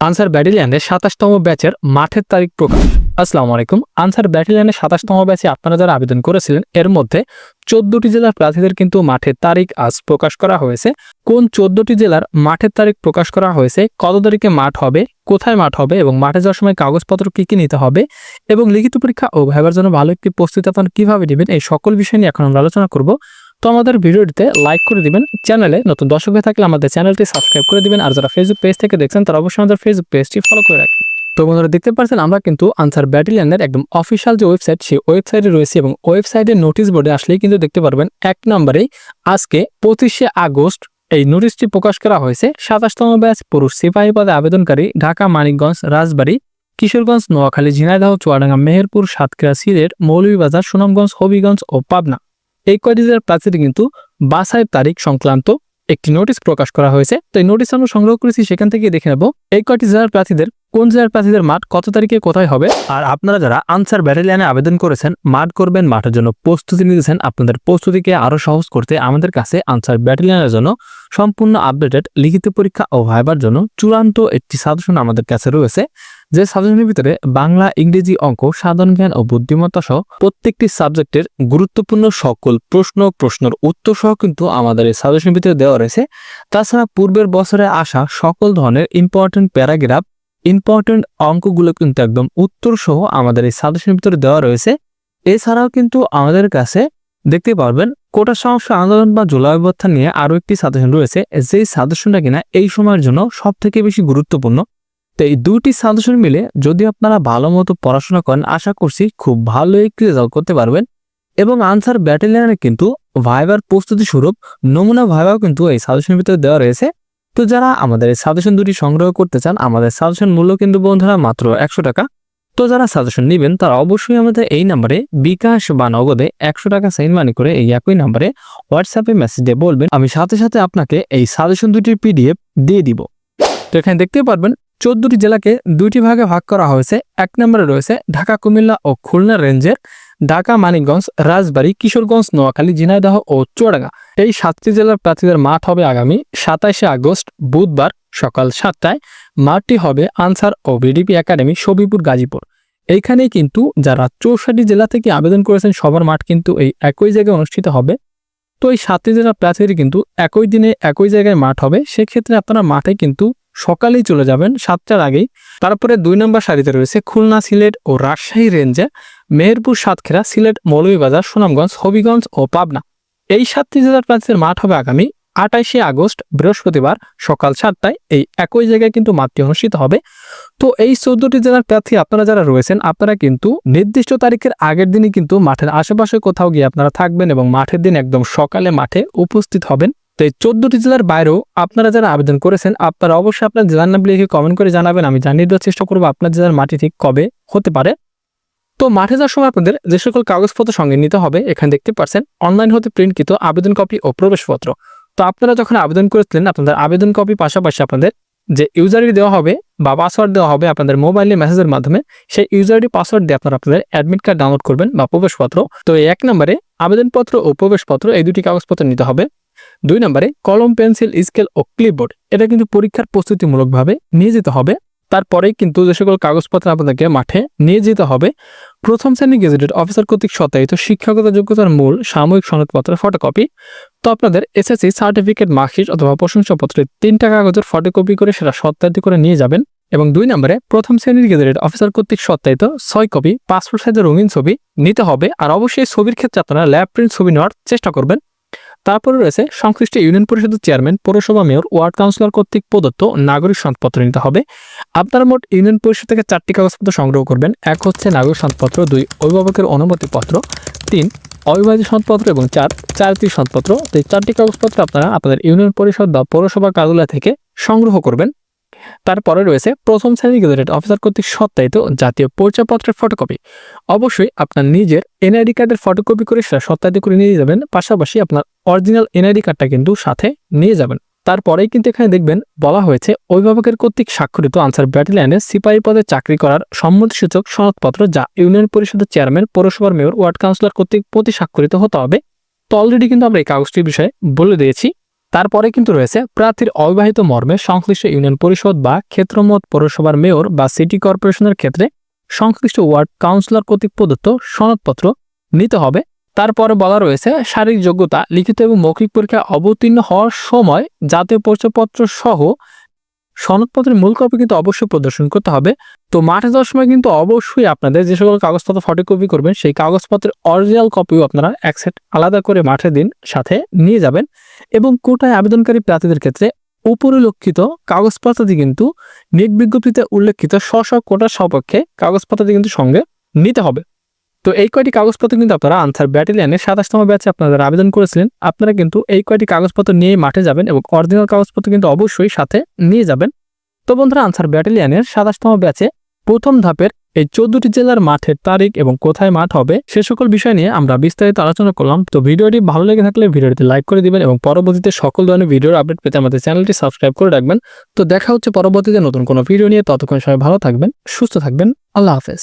Answer ব্যাটালিয়ানের সাতাশতম ব্যাচের মাঠের তারিখ প্রকাশ। আসসালামু আলাইকুম। আনসার ব্যাটালিয়ানের সাতাশতম ব্যাচে আপনারা যারা আবেদন করেছিলেন, এর মধ্যে চোদ্দটি জেলার প্রার্থীদের কিন্তু মাঠের তারিখ আজ প্রকাশ করা হয়েছে। কোন চোদ্দটি জেলার মাঠের তারিখ প্রকাশ করা হয়েছে, কত তারিখে মাঠ হবে, কোথায় মাঠ হবে এবং মাঠে যাওয়ার সময় কাগজপত্র কী কী নিতে হবে এবং লিখিত পরীক্ষা ও ভাইবার জন্য ভালো একটি প্রস্তুতি আপনারা কীভাবে নেবেন, এই সকল বিষয় নিয়ে এখন আমরা আলোচনা করব। তো আমাদের ভিডিওটিতে লাইক করে দিবেন। চ্যানেলে নতুন দর্শক হয়ে থাকলে আমাদের চ্যানেলটি সাবস্ক্রাইব করে দিবেন। আর যারা ফেসবুক পেজ থেকে দেখছেন, তারা অবশ্যই আমাদের ফেসবুক পেজটি ফলো করে রাখবেন। তো বন্ধুরা, দেখতে পাচ্ছেন আমরা কিন্তু আনসার ব্যাটালিয়ানের একদম অফিসিয়াল যে ওয়েবসাইট সেই ওয়েবসাইটে রয়েছে এবং ওয়েবসাইটের নোটিশ বোর্ডে আসলেই কিন্তু দেখতে পারবেন এক নম্বরেই আজকে পঁচিশে আগস্ট এই নোটিশটি প্রকাশ করা হয়েছে। সাতাশতম ব্যাচ পুরুষ সিপাহী পদে আবেদনকারী ঢাকা, মানিকগঞ্জ, রাজবাড়ী, কিশোরগঞ্জ, নোয়াখালী, ঝিনাইদহ, চুয়াডাঙ্গা, মেহেরপুর, সাতক্ষীরা, সিলেট, মৌলভীবাজার, সুনামগঞ্জ, হবিগঞ্জ ও পাবনা। এই কয়টি জেলার প্রার্থীদের কিন্তু বাসায়ের তারিখ সংক্রান্ত একটি নোটিশ প্রকাশ করা হয়েছে। তো এই নোটিশ আমরা সংগ্রহ করেছি সেখান থেকে দেখে নেব। এই কয়টি জেলার প্রার্থীদের কোন জেলার প্রার্থীদের মাঠ কত তারিখে কোথায় হবে? আর আপনারা যারা আনসার ব্যাটালিয়ানে আবেদন করেছেন, মাঠ করবেন, মাঠের জন্য প্রস্তুতি নিতেছেন, আপনাদের প্রস্তুতিকে আরও সহজ করতে আমাদের কাছে আনসার ব্যাটালিয়ানের জন্য সম্পূর্ণ আপডেটেড লিখিত পরীক্ষা ও ভাইবার জন্য চূড়ান্ত একটি সাজেশন আমাদের কাছে রয়েছে। যে সাজেশনের ভিতরে বাংলা, ইংরেজি অঙ্ক, সাধারণ জ্ঞান ও বুদ্ধিমত্তা সহ প্রত্যেকটি সাবজেক্টের গুরুত্বপূর্ণ সকল প্রশ্ন, প্রশ্নের উত্তর সহ কিন্তু আমাদের এই সাজেশনের ভিতরে দেওয়া রয়েছে। তাছাড়া পূর্বের বছরে আসা সকল ধরনের ইম্পর্টেন্ট প্যারাগ্রাফ ইম্পর্টেন্ট অঙ্কগুলো কিন্তু একদম উত্তর সহ আমাদের এই সাজেশনের ভিতরে দেওয়া রয়েছে। এছাড়াও কিন্তু আমাদের কাছে দেখতে পারবেন কোটা সমস্যা আন্দোলন বা জুলাই নিয়ে আরও একটি সাজেশন রয়েছে। যেই সাজেশনটা কিনা এই সময়ের জন্য সব থেকে বেশি গুরুত্বপূর্ণ। তো এই দুটি সাজেশন মিলে যদি আপনারা ভালো মতো পড়াশোনা করেন, আশা করছি খুব ভালো একটি রেজাল্ট করতে পারবেন। এবং আনসার ব্যাটালিয়ানে কিন্তু ভাইবার প্রস্তুতি স্বরূপ, নমুনা ভাইবাও কিন্তু এই সাজেশনের ভিতরে দেওয়া রয়েছে। তো যারা আমাদের এই সাজেশন দুটি সংগ্রহ করতে চান, আমাদের সাজেশন মূল্য কিন্তু বন্ধুরা মাত্র একশো টাকা। তো যারা সাজেশন নেবেন, তারা অবশ্যই আমাদের এই নাম্বারে বিকাশ বা নগদে একশো টাকা সাইন মানি করে এই একই নাম্বারে হোয়াটসঅ্যাপে মেসেজ দিয়ে বলবেন, আমি সাথে সাথে আপনাকে এই সাজেশন দুটির পিডিএফ দিয়ে দিব। তো এখানে দেখতে পারবেন, চোদ্দটি জেলাকে দুইটি ভাগে ভাগ করা হয়েছে। এক নম্বরে রয়েছে ঢাকা, কুমিল্লা ও খুলনা রেঞ্জের ঢাকা, মানিকগঞ্জ, রাজবাড়ী, কিশোরগঞ্জ, নোয়াখালী, ঝিনাইদহ ও চুয়াডাঙ্গা। এই সাতটি জেলার প্রার্থীদের মাঠ হবে আগামী সাতাইশে আগস্ট বুধবার সকাল সাতটায়। মাঠটি হবে আনসার ও বিডিপি একাডেমি সবিপুর গাজীপুর। এইখানেই কিন্তু যারা চৌষট্টি জেলা থেকে আবেদন করেছেন, সবার মাঠ কিন্তু এই একই জায়গায় অনুষ্ঠিত হবে। তো এই সাতটি জেলার প্রার্থীদের কিন্তু একই দিনে একই জায়গায় মাঠ হবে। সেক্ষেত্রে আপনারা মাঠে কিন্তু সকালেই চলে যাবেন, সাতটার আগেই। তারপরে দুই নম্বর সারিতে রয়েছে খুলনা সিলেট ও রাজশাহী রেঞ্জে। মেহেরপুর সাতক্ষীরা, সিলেট মৌলভীবাজার, সুনামগঞ্জ, হবিগঞ্জ ও পাবনা। এই সাতটি জেলার প্রার্থীদের মাঠ হবে আগামী আঠাইশে আগস্ট, বৃহস্পতিবার সকাল সাতটায়। এই একই জায়গায় কিন্তু মাঠটি অনুষ্ঠিত হবে। তো এই চোদ্দটি জেলার প্রার্থী আপনারা যারা রয়েছেন, আপনারা কিন্তু নির্দিষ্ট তারিখের আগের দিনই কিন্তু মাঠের আশেপাশে কোথাও গিয়ে আপনারা থাকবেন এবং মাঠের দিন একদম সকালে মাঠে উপস্থিত হবেন। তো এই চোদ্দটি জেলার বাইরেও আপনারা যারা আবেদন করেছেন, আপনারা অবশ্যই আপনার জেলার নাম লিখে কমেন্ট করে জানাবেন। আমি জানিয়ে দেওয়ার চেষ্টা করব আপনার জেলার মাটি ঠিক কবে হতে পারে। তো মাঠে যাওয়ার সময় আপনাদের যে সকল কাগজপত্র সঙ্গে নিতে হবে, এখানে দেখতে পাচ্ছেন অনলাইন হতে প্রিন্টকৃত আবেদন কপি ও প্রবেশপত্র। তো আপনারা যখন আবেদন করেছিলেন, আপনাদের আবেদন কপি পাশাপাশি আপনাদের যে ইউজার আইডি দেওয়া হবে বা পাসওয়ার্ড দেওয়া হবে আপনাদের মোবাইলে মেসেজের মাধ্যমে, সেই ইউজার পাসওয়ার্ড দিয়ে আপনারা আপনাদের অ্যাডমিট কার্ড ডাউনলোড করবেন বা প্রবেশপত্র। তো এই এক নম্বরে আবেদনপত্র ও প্রবেশপত্র এই দুটি কাগজপত্র নিতে হবে। দুই নম্বরে কলম, পেন্সিল, স্কেল ও ক্লিপবোর্ড এটা কিন্তু পরীক্ষার প্রস্তুতিমূলকভাবে নিয়ে যেতে হবে। তারপরেই কিন্তু যে সকল কাগজপত্র আপনাদেরকে মাঠে নিয়ে যেতে হবে। প্রথম শ্রেণি গেজেটেড অফিসার কর্তৃক সত্যায়িত শিক্ষাগত যোগ্যতার মূল সাময়িক সনদপত্রের ফটোকপি তো আপনাদের এসএসসি সার্টিফিকেট মার্কশিট অথবা প্রশংসাপত্রের তিনটা কাগজের ফটোকপি করে সেটা সত্যায়িত করে নিয়ে যাবেন এবং দুই নম্বরে প্রথম শ্রেণির গেজেটেড অফিসার কর্তৃক সত্যায়িত ছয় কপি পাসপোর্ট সাইজের রঙিন ছবি নিতে হবে। আর অবশ্যই ছবির ক্ষেত্রে আপনারা ল্যাব প্রিন্ট ছবি নেওয়ার চেষ্টা করবেন। তারপরে রয়েছে সংশ্লিষ্ট ইউনিয়ন পরিষদের চেয়ারম্যান, পৌরসভা মেয়র, ওয়ার্ড কাউন্সিলর কর্তৃক প্রদত্ত নাগরিক সনদপত্র নিতে হবে। আপনারা মোট ইউনিয়ন পরিষদ থেকে চারটি কাগজপত্র সংগ্রহ করবেন। এক হচ্ছে নাগরিক সনদপত্র, দুই অভিভাবকের অনুমতিপত্র, তিন অবিবাহিত সনদপত্র এবং চার চারটি সনদপত্র। এই চারটি কাগজপত্র আপনারা আপনাদের ইউনিয়ন পরিষদ বা পৌরসভা কার্যালয় থেকে সংগ্রহ করবেন। তারপরে রয়েছে প্রথম শ্রেণি গেজেটেড অফিসার কর্তৃক সত্যায়িত জাতীয় পরিচয়পত্রের ফটোকপি। অবশ্যই আপনার নিজের এনআইডি কার্ডের ফটোকপি করে সেটা সত্যায়িত করে নিয়ে যাবেন। পাশাপাশি আপনার অরিজিনাল এনআইডি কার্ডটা কিন্তু সাথে নিয়ে যাবেন। তারপরেই কিন্তু এখানে দেখবেন বলা হয়েছে, অভিভাবকের কর্তৃক স্বাক্ষরিত আনসার ব্যাটালিয়ানে সিপাহী পদে চাকরি করার সম্মতিসূচক সনদপত্র যা ইউনিয়ন পরিষদের চেয়ারম্যান, পৌরসভার মেয়র, ওয়ার্ড কাউন্সিলর কর্তৃক প্রতি স্বাক্ষরিত হতে হবে। তো অলরেডি কিন্তু আমরা এই কাগজটির বিষয়ে বলে দিয়েছি। তারপরে কিন্তু রয়েছে, প্রার্থীর অবিবাহিত মর্মে সংশ্লিষ্ট ইউনিয়ন পরিষদ বা ক্ষেত্রমত পৌরসভার মেয়র বা সিটি কর্পোরেশনের ক্ষেত্রে সংশ্লিষ্ট ওয়ার্ড কাউন্সিলর কর্তৃক প্রদত্ত সনদপত্র নিতে হবে। তারপরে বলা রয়েছে, শারীরিক যোগ্যতা, লিখিত এবং মৌখিক পরীক্ষায় অবতীর্ণ হওয়ার সময় জাতীয় পরিচয়পত্র সহ সনদপত্রের মূল কপি কিন্তু অবশ্যই প্রদর্শন করতে হবে। তো মাঠে যাওয়ার সময় কিন্তু অবশ্যই আপনাদের যে সকল কাগজপত্র ফটোকপি করবেন, সেই কাগজপত্রের অরিজিনাল কপিও আপনারা এক সেট আলাদা করে মাঠে দিন, সাথে নিয়ে যাবেন এবং কোটায় আবেদনকারী প্রার্থীদের ক্ষেত্রে উপরিলক্ষিত কাগজপত্রটি কিন্তু নিয়োগ বিজ্ঞপ্তিতে উল্লেখিত স্ব স্ব কোটার সপক্ষে কাগজপত্রটি কিন্তু সঙ্গে নিতে হবে। তো এই কয়টি কাগজপত্র কিন্তু আপনারা আনসার ব্যাটালিয়ানের সাতাশতম ব্যাচে আপনারা আবেদন করেছিলেন। আপনারা কিন্তু এই কয়টি কাগজপত্র নিয়ে মাঠে যাবেন এবং অরিজিনাল কাগজপত্র কিন্তু অবশ্যই সাথে নিয়ে যাবেন। তো বন্ধুরা আনসার ব্যাটালিয়ানের সাতাশতম ব্যাচে প্রথম ধাপের এই চোদ্দটি জেলার মাঠের তারিখ এবং কোথায় মাঠ হবে সে সকল বিষয় নিয়ে আমরা বিস্তারিত আলোচনা করলাম। তো ভিডিওটি ভালো লেগে থাকলে ভিডিওটি লাইক করে দিবেন এবং পরবর্তীতে সকল ধরনের ভিডিওর আপডেট পেতে আমাদের চ্যানেলটি সাবস্ক্রাইব করে রাখবেন। তো দেখা হচ্ছে পরবর্তীতে নতুন কোনো ভিডিও নিয়ে। ততক্ষণ সবাই ভালো থাকবেন, সুস্থ থাকবেন। আল্লাহ হাফেজ।